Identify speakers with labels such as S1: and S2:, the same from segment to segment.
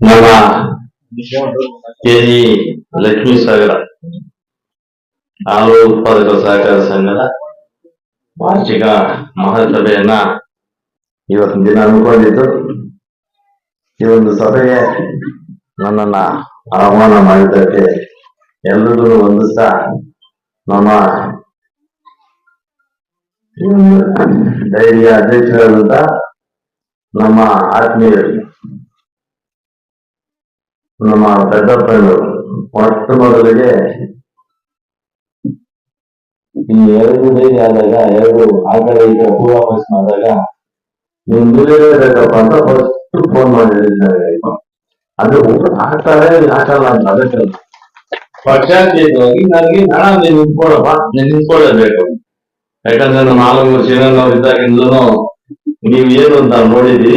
S1: ನಮ್ಮ ಕೆಜಿ ಲಕ್ಷ್ಮೀ ಸಾಗರ ಹಾಲು ಉತ್ಪಾದಕರ ಸಹಕಾರ ಸಂಘದ ವಾರ್ಷಿಕ ಮಹಾಸಭೆಯನ್ನ ಇವತ್ತಿನ ದಿನ ಅನ್ಕೊಂಡಿದ್ದು ಈ ಒಂದು ಸಭೆಗೆ ನನ್ನನ್ನ ಆಹ್ವಾನ ಮಾಡಿದ್ದಕ್ಕೆ ಎಲ್ಲರೂ ಒಂದು ಸಹ ನಮ್ಮ ಡೈರಿಯ ಅಧ್ಯಕ್ಷರಾದಂತ ನಮ್ಮ ಆತ್ಮೀಯರು ನಮ್ಮ ಪೆದ್ದಪ್ಪಗಳು ಮೊಟ್ಟ ಮೊದಲಿಗೆ ಈ ಎರಡು ಡೈರಿ ಆದಾಗ, ಎರಡು ಆಕಳ ಈಗ ವಾಪಸ್ ಮಾಡಿದಾಗ, ನೀವು ಬೇಕಪ್ಪ ಅಂತ ಫಸ್ಟ್ ಫೋನ್ ಮಾಡಿ ಹೇಳಿದ್ದಾರೆ ಅದು ಆಗ್ತಾರೆ ಆಗಲ್ಲ ಅಂತ ಅದಕ್ಕೆ ಪಕ್ಷಾತೀತವಾಗಿ ನನಗೆ ಹಣ ನೀನು ನಿಂತ್ಕೊಳ್ಳಪ್ಪ ನೀನು ನಿಂತ್ಕೊಳ್ಳೇಬೇಕು. ಯಾಕಂದ್ರೆ ನಮ್ಮ ವರ್ಷ ಶ್ರೀನವ್ರು ಇದ್ದಾಗಿಂದಲೂ ನೀವು ಏನು ಅಂತ ನೋಡಿದಿರಿ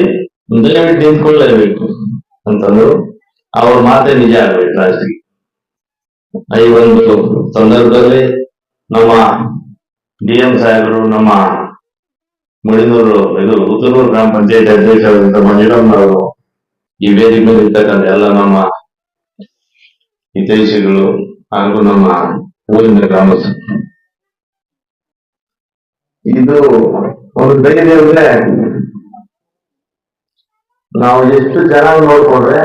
S1: ದಯವಿಟ್ಟು ನಿಂತ್ಕೊಳ್ಳೇಬೇಕು ಅಂತಂದ್ರು ಅವ್ರ ಮಾತೆ ನಿಜ ಆಗ್ಬೇಕು ಲಾಸ್ಟಿಗೆ ಈ ಒಂದು ಸಂದರ್ಭದಲ್ಲಿ ನಮ್ಮ ಡಿ ಎಂ ಸಾಹೇಬರು, ನಮ್ಮ ಮುಳಿನೂರು ಇದು ಉತ್ತನೂರು ಗ್ರಾಮ ಪಂಚಾಯತ್ ಅಧ್ಯಕ್ಷರಾದಂತ ಮಂಜುಳಮ್ಮನವರು ಈ ವೇದಿಕೆ ಮೇಲೆ ಇರ್ತಕ್ಕಂಥ ಎಲ್ಲ ನಮ್ಮ ಹಿತೈಷಿಗಳು ಹಾಗೂ ನಮ್ಮ ಊರಿನ ಗ್ರಾಮಸ್ಥರು. ಇದು ಒಂದು ಧೈರ್ಯ ಅಂದ್ರೆ ನಾವು ಎಷ್ಟು ಚೆನ್ನಾಗಿ ನೋಡ್ಕೊಂಡ್ರೆ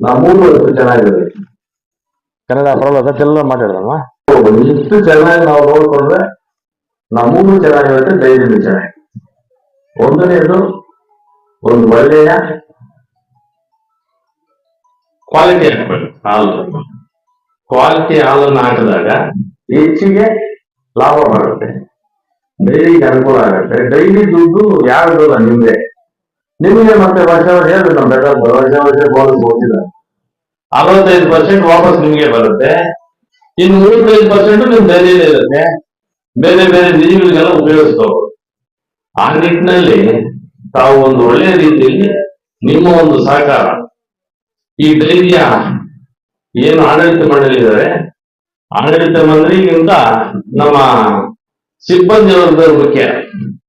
S1: ನಮ್ಮೂರು ಎಷ್ಟು ಚೆನ್ನಾಗಿರುತ್ತೆ
S2: ಕನ್ನಡ ಪರವಾಗಿಲ್ಲ ತೆಲ್ಲ ಮಾತಾಡೋದಲ್ವಾ?
S1: ಎಷ್ಟು ಚೆನ್ನಾಗಿ ನಾವು ನೋಡ್ಕೊಂಡ್ರೆ ನಮ್ಮೂರು ಚೆನ್ನಾಗಿರುತ್ತೆ ಧೈರ್ಯನೂ ಚೆನ್ನಾಗಿ. ಒಂದನೇದು ಒಂದು ಒಳ್ಳೆಯ ಕ್ವಾಲಿಟಿ ಹಾಕ್ಬೇಕು ಹಾಲು. ಕ್ವಾಲಿಟಿ ಹಾಲನ್ನು ಹಾಕಿದಾಗ ಹೆಚ್ಚಿಗೆ ಲಾಭ ಬರುತ್ತೆ ಡೈರಿಗೆ ಅನುಕೂಲ ಆಗುತ್ತೆ. ಡೈಲಿ ದುಡ್ಡು ಯಾರ್ದಲ್ಲ ನಿಮ್ಗೆ ನಿಮಗೆ ಮತ್ತೆ ವರ್ಷ ವರ್ಷ ಹೇಳ್ಬೇಕು ನಮ್ ಬೆಟ್ಟ ವರ್ಷ ವರ್ಷ ಬೋನಸ್ ಕೊಡ್ತಿದ್ದಾರೆ ಅರವತ್ತೈದು ಪರ್ಸೆಂಟ್ ವಾಪಸ್ ನಿಮ್ಗೆ ಬರುತ್ತೆ. ಇನ್ನು ಮೂವತ್ತೈದು ಪರ್ಸೆಂಟ್ ನಿಮ್ ಡೈಲಿ ಇರುತ್ತೆ. ಬೇರೆ ಬೇರೆ ನಿಧಿಗಳಿಗೆಲ್ಲ ಉಪಯೋಗಿಸ್ಕೋಬಹುದು ಆ ನಿಟ್ಟಿನಲ್ಲಿ ತಾವು ಒಂದು ಒಳ್ಳೆಯ ರೀತಿಯಲ್ಲಿ ನಿಮ್ಮ ಒಂದು ಸಹಕಾರ, ಈ ಡೈರಿಯ ಏನು ಆಡಳಿತ ಮಂಡಳಿ ಇದ್ದಾರೆ ಆಡಳಿತ ಮಂಡಳಿಗಿಂತ ನಮ್ಮ ಸಿಬ್ಬಂದಿ ವರ್ಗದವ್ರ ಮುಖ್ಯ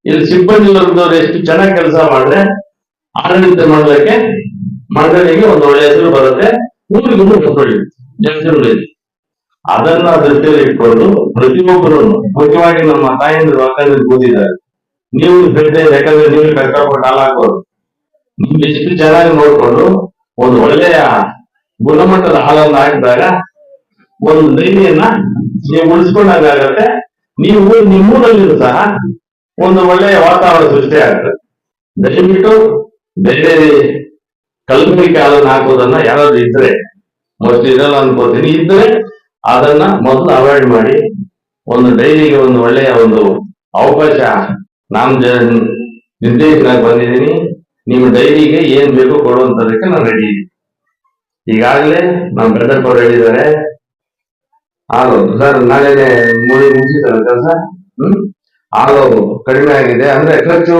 S1: ಇಲ್ಲಿ ಸಿಬ್ಬಂದಿ ವರ್ಗದವ್ರು ಎಷ್ಟು ಚೆನ್ನಾಗಿ ಕೆಲಸ ಮಾಡಿದ್ರೆ ಆಡಳಿತ ಮಾಡೋದಕ್ಕೆ ಮಂಡಳಿಗೆ ಒಂದು ಒಳ್ಳೆ ಹೆಸರು ಬರುತ್ತೆ. ಊರಿಗೂ ಹೆಸರು ಉಳಿಯುತ್ತೆ ಅದನ್ನ ದೃಷ್ಟಿಯಲ್ಲಿ ಇಟ್ಕೊಂಡು ಪ್ರತಿಯೊಬ್ಬರು ಮುಖ್ಯವಾಗಿ ನಮ್ಮ ತಾಯಂದಿರು ಮಕ್ಕಳಿಂದ ಕೂತಿದ್ದಾರೆ. ನೀವು ಬಿಡದೆ ಯಾಕಂದ್ರೆ ನೀವು ಕಷ್ಟಪಟ್ಟು ಹಾಲು ಹಾಕೋರು ನೀವು ಎಷ್ಟು ಚೆನ್ನಾಗಿ ನೋಡ್ಕೊಂಡು ಒಂದು ಒಳ್ಳೆಯ ಗುಣಮಟ್ಟದ ಹಾಲನ್ನು ಹಾಕಿದಾಗ ಒಂದು ದೈನಿಯನ್ನ ನೀವು ಉಳಿಸ್ಕೊಂಡಾಗತ್ತೆ ನೀವು ನಿಮ್ಮೂರಲ್ಲಿ ಸಹ ಒಂದು ಒಳ್ಳೆಯ ವಾತಾವರಣ ಸೃಷ್ಟಿ ಆಗ್ತದೆ ದಯವಿಟ್ಟು ಬೇರೆ ಕಲ್ಪಿಕೆ ಅದನ್ನು ಹಾಕೋದನ್ನ ಯಾರಾದ್ರೂ ಇದ್ರೆ ಮೊದಲು ಇರಲ್ಲ ಅನ್ಕೋತೀನಿ ಇದ್ರೆ ಅದನ್ನ ಮೊದಲು ಅವಾಯ್ಡ್ ಮಾಡಿ ಒಂದು ಡೈರಿಗೆ ಒಂದು ಒಳ್ಳೆಯ ಒಂದು ಅವಕಾಶ ನಾನು ಜ- ನಿರ್ದೇಶನಾಗಿ ಬಂದಿದ್ದೀನಿ. ನಿಮ್ಮ ಡೈರಿಗೆ ಏನ್ ಬೇಕು ಕೊಡುವಂತದಕ್ಕೆ ನಾನು ರೆಡಿ ಇದ್ದೀನಿ. ಈಗಾಗಲೇ ನಮ್ಮ ಬ್ರದರ್ ಅವರು ಹೇಳಿದ್ದಾರೆ ಹಾಲು. ಸರ್ ನಾಳೆ ಮೂರು ಮುಗಿಸಿದ್ದಾರೆ ಕೆಲಸ ಹ್ಮ್? ಆಗೋದು ಕಡಿಮೆ ಆಗಿದೆ. ಅಂದ್ರೆ ಖರ್ಚು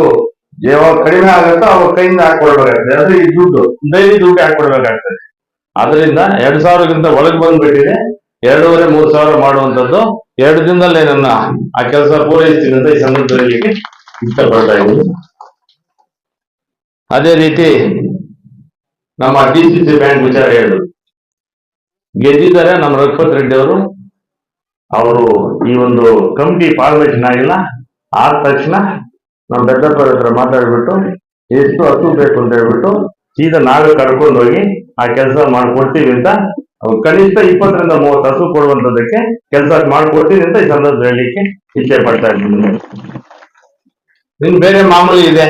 S1: ಯಾವಾಗ ಕಡಿಮೆ ಆಗುತ್ತೋ ಅವಾಗ ಕೈಯಿಂದ ಹಾಕೊಳ್ಬೇಕಾಗ್ತದೆ ಅಂದ್ರೆ ಈ ದುಡ್ಡು. ಡೈಲಿ ದುಡ್ಡು ಹಾಕೊಳ್ಬೇಕಾಗ್ತದೆ ಅದರಿಂದ ಎರಡ್ ಸಾವಿರಕ್ಕಿಂತ ಒಳಗೆ ಬಂದ್ಬಿಟ್ಟಿದೆ. ಎರಡೂವರೆ, ಮೂರು ಸಾವಿರ ಮಾಡುವಂತದ್ದು ಎರಡು ದಿನದಲ್ಲೇ ನನ್ನ ಆ ಕೆಲಸ ಪೂರೈಸ್ತೀನಿ ಅಂತ ಈ ಸಂದರ್ಭದಲ್ಲಿ ಇಷ್ಟಪಡ್ತಾ ಇದ್ದೀನಿ. ಅದೇ ರೀತಿ ನಮ್ಮ ಡಿ ಸಿ ಸಿ ಬ್ಯಾಂಕ್ ವಿಚಾರ ಹೇಳಿದ್ರು ಗೆದ್ದಿದ್ದಾರೆ ನಮ್ಮ ರಘುಪತ್ ರೆಡ್ಡಿ ಅವರು. ಅವರು ಈ ಒಂದು ಕಮಿಟಿ ಫಾರ್ಮೇಷನ್ ಆಗಿಲ್ಲ. ಆದ ತಕ್ಷಣ ನಮ್ಮ ಬೆದ್ದಪ್ಪರ ಹತ್ರ ಮಾತಾಡ್ಬಿಟ್ಟು, ಎಷ್ಟು ಹಸು ಬೇಕು ಅಂತ ಹೇಳ್ಬಿಟ್ಟು ಸೀದಾ ನಾವೇ ಕರ್ಕೊಂಡು ಹೋಗಿ ಆ ಕೆಲಸ ಮಾಡ್ಕೊಡ್ತೀವಿ ಅಂತ ಅವ್ರು ಕನಿಷ್ಠ ಇಪ್ಪತ್ತರಿಂದ ಮೂವತ್ತು ಹಸು ಕೊಡುವಂತದಕ್ಕೆ ಕೆಲಸ ಮಾಡ್ಕೊಡ್ತೀನಿ ಅಂತ ಈ ಸಂದರ್ಭ ಹೇಳಲಿಕ್ಕೆ ಇಚ್ಛೆ ಪಡ್ತಾ ಇದ್ದೀನಿ. ನಿನ್ ಬೇರೆ ಮಾಮೂಲಿ ಇದೆ.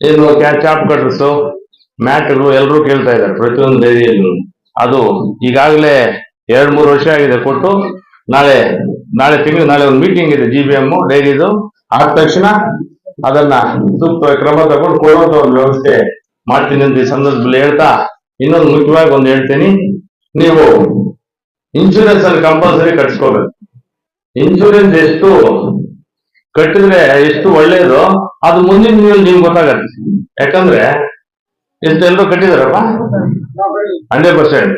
S1: ಏನು ಚಾಪ್ ಕಟ್ಸು ಮ್ಯಾಟ್ಗಳು ಎಲ್ಲರೂ ಕೇಳ್ತಾ ಇದ್ದಾರೆ. ಪ್ರತಿಯೊಂದು ಡೈರಿಯಲ್ಲೂ ಅದು ಈಗಾಗಲೇ ಎರಡ್ ಮೂರು ವರ್ಷ ಆಗಿದೆ ಕೊಟ್ಟು, ನಾಳೆ ನಾಳೆ ತಿಂಗಳು, ನಾಳೆ ಒಂದು ಮೀಟಿಂಗ್ ಇದೆ ಜಿ ಬಿ ಎಂ ಡೈರಿದು ಆದ ತಕ್ಷಣ ಅದನ್ನ ಸೂಕ್ತ ಕ್ರಮ ತಗೊಂಡು ಕೊಡುವಂತ ಒಂದು ವ್ಯವಸ್ಥೆ ಮಾಡ್ತೀನಿ ಅಂತ ಈ ಸಂದರ್ಭದಲ್ಲಿ ಹೇಳ್ತಾ ಇನ್ನೊಂದು ಮುಖ್ಯವಾಗಿ ಒಂದು ಹೇಳ್ತೀನಿ. ನೀವು ಇನ್ಶೂರೆನ್ಸ್ ಅಲ್ಲಿ ಕಂಪಲ್ಸರಿ ಕಟ್ಸ್ಕೋಬೇಕು. ಇನ್ಶೂರೆನ್ಸ್ ಎಷ್ಟು ಕಟ್ಟಿದ್ರೆ ಎಷ್ಟು ಒಳ್ಳೇದು ಅದು ಮುಂದಿನ ನೀವು ನಿಮ್ಗೆ ಗೊತ್ತಾಗತ್ತೆ. ಯಾಕಂದ್ರೆ ಎಷ್ಟೆಲ್ಲರೂ ಕಟ್ಟಿದಾರಪ್ಪ? Hundred percent.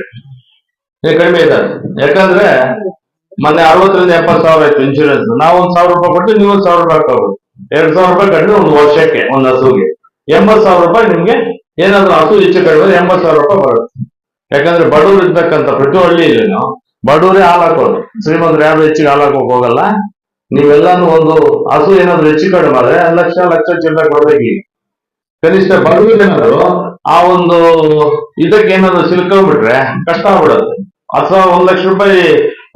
S1: ಕಡಿಮೆ ಇದೆ. ಯಾಕಂದ್ರೆ ಮೊನ್ನೆ ಅರವತ್ತರಿಂದ ಎಪ್ಪತ್ತು ಸಾವಿರ ಆಯ್ತು ಇನ್ಶೂರೆನ್ಸ್ ನಾವು ಒಂದ್ ಸಾವಿರ ರೂಪಾಯಿ ಕೊಟ್ಟು ನೀವು ಒಂದ್ ಸಾವಿರ ರೂಪಾಯಿ ಹಾಕೋದು ಎರಡ್ ಸಾವಿರ ರೂಪಾಯಿ ಕಡಿಮೆ ಒಂದು ವರ್ಷಕ್ಕೆ ಒಂದ್ ಹಸುಗೆ. ಎಂಬತ್ ಸಾವಿರ ರೂಪಾಯಿ ನಿಮ್ಗೆ ಏನಾದ್ರು ಹಸು ಹೆಚ್ಚು ಕಡಿಮೆ ಎಂಬತ್ ಸಾವಿರ ರೂಪಾಯಿ ಬರುತ್ತೆ. ಯಾಕಂದ್ರೆ ಬಡವರು ಇರ್ತಕ್ಕಂಥ ಪ್ರತಿ ಹಳ್ಳಿಯಲ್ಲಿನೂ ಬಡವರೇ ಹಾಲು ಹಾಕೋದು. ಶ್ರೀಮಂತರು ಯಾರು ಹೆಚ್ಚಿಗೆ ಹಾಲು ಹಾಕೋಕ್ ಹೋಗಲ್ಲ. ನೀವೆಲ್ಲಾನು ಒಂದು ಹಸು ಏನಾದ್ರು ಹೆಚ್ಚು ಕಡಿಮೆ ಆದ್ರೆ ಲಕ್ಷ ಲಕ್ಷ ಚಿಲ್ಲರೆ ಕೊಡ್ಬೇಕು ಕನಿಷ್ಠ ಬಡವರೇನಾದ್ರು ಆ ಒಂದು ಇದಕ್ಕೆ ಏನಾದ್ರು ಸಿಲ್ಕೊಂಡ್ಬಿಟ್ರೆ ಕಷ್ಟ ಆಗ್ಬಿಡುತ್ತೆ ಅಥವಾ ಒಂದ್ ಲಕ್ಷ ರೂಪಾಯಿ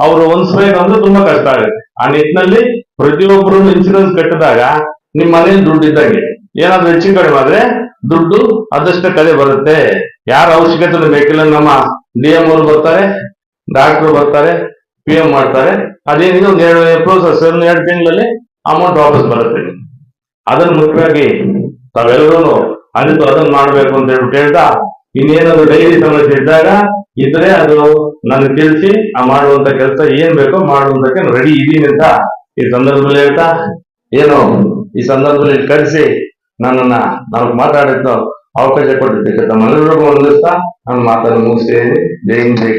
S1: ಅವರು ಹೊಂದ್ಸ್ಬೇಕಂದ್ರೆ ತುಂಬಾ ಕಷ್ಟ ಆಗುತ್ತೆ. ಆ ನಿಟ್ಟಿನಲ್ಲಿ ಪ್ರತಿಯೊಬ್ಬರು ಇನ್ಸೂರೆನ್ಸ್ ಕಟ್ಟಿದಾಗ ನಿಮ್ಮ ಮನೇಲಿ ದುಡ್ಡು ಇದ್ದಂಗೆ. ಏನಾದ್ರು ಹೆಚ್ಚು ಕಡಿಮೆ ಆದ್ರೆ ದುಡ್ಡು ಅದಷ್ಟೇ ಕಲೆ ಬರುತ್ತೆ. ಯಾರ ಅವಶ್ಯಕತೆ ಬೇಕಿಲ್ಲ. ನಮ್ಮ ಡಿ ಎಂ ಅವರು ಬರ್ತಾರೆ ಡಾಕ್ಟರ್ ಬರ್ತಾರೆ ಪಿ ಎಂ ಮಾಡ್ತಾರೆ. ಅದೇನಿದೆ ಒಂದ್ ಎರಡು ಪ್ರೋಸೆಸ್ ಒಂದ್ ಎರಡು ತಿಂಗಳಲ್ಲಿ ಅಮೌಂಟ್ ವಾಪಸ್ ಬರುತ್ತೆ. ಅದನ್ನ ಮುಖ್ಯವಾಗಿ ತಾವೆಲ್ಲರೂ ಅನಿತು ಅದನ್ನ ಮಾಡ್ಬೇಕು ಅಂತ ಹೇಳ್ಬಿಟ್ಟು ಹೇಳ್ತಾ, ಇನ್ನೇನಾದ್ರು ಡೈರಿ ಸಮಸ್ಯೆ ಇದ್ದಾಗ ಇದ್ರೆ ಅದು ನನ್ಗೆ ತಿಳಿಸಿ, ಆ ಮಾಡುವಂತ ಕೆಲಸ ಏನ್ ಬೇಕೋ ಮಾಡುವಂತಕ್ಕೆ ರೆಡಿ ಇದೀನಿ ಅಂತ ಈ ಸಂದರ್ಭದಲ್ಲಿ ಹೇಳ್ತಾ, ಏನು ಈ ಸಂದರ್ಭದಲ್ಲಿ ಕರೆಸಿ ನನ್ನನ್ನ ನಾವು ಮಾತಾಡಿದ್ದು ಅವಕಾಶ ಕೊಟ್ಟಿದ್ದಕ್ಕೆ ತಮ್ಮೆಲ್ಲರಿಗೂ ಒಂದಿಸ್ತಾ ನಾನು ಮಾತನ್ನು ಮುಗಿಸ್ತೇನೆ. ಜೈ ಜೈ